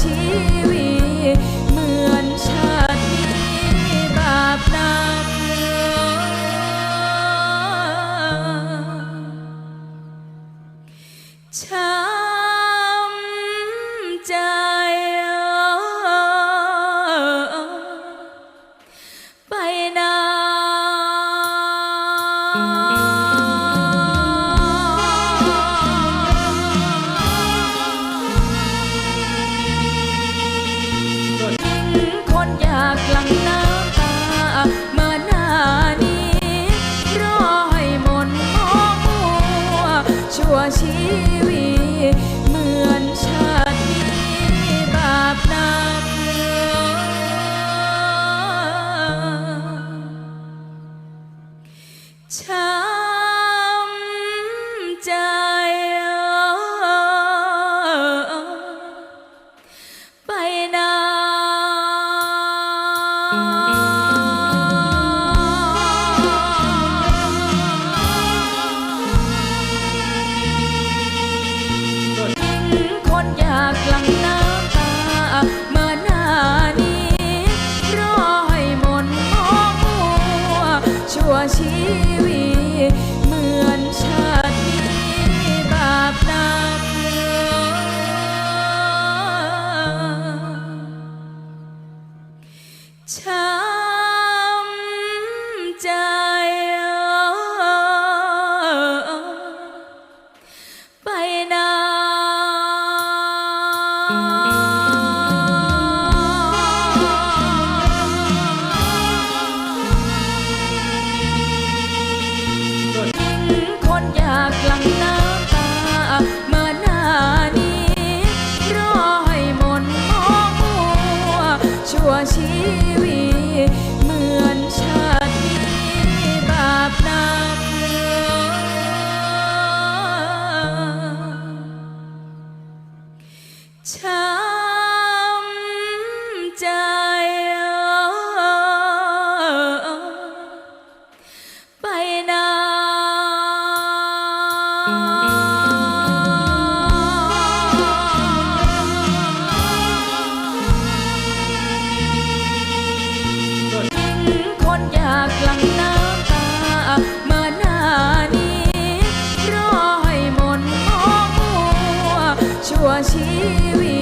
ชีวิตเหมือนชาตินี้บาปนักช้ำใจไปไหน ชีวีเหมือนชาติบาปนักช้ำใจ ไปนาน ช้ำใจ ไปนานคนอยากลัง ชีวีเหมือนชาติบาปนักชาากหลังน้ำตามาหน้านี้รอยมนต์ของมัวชั่วชีวิต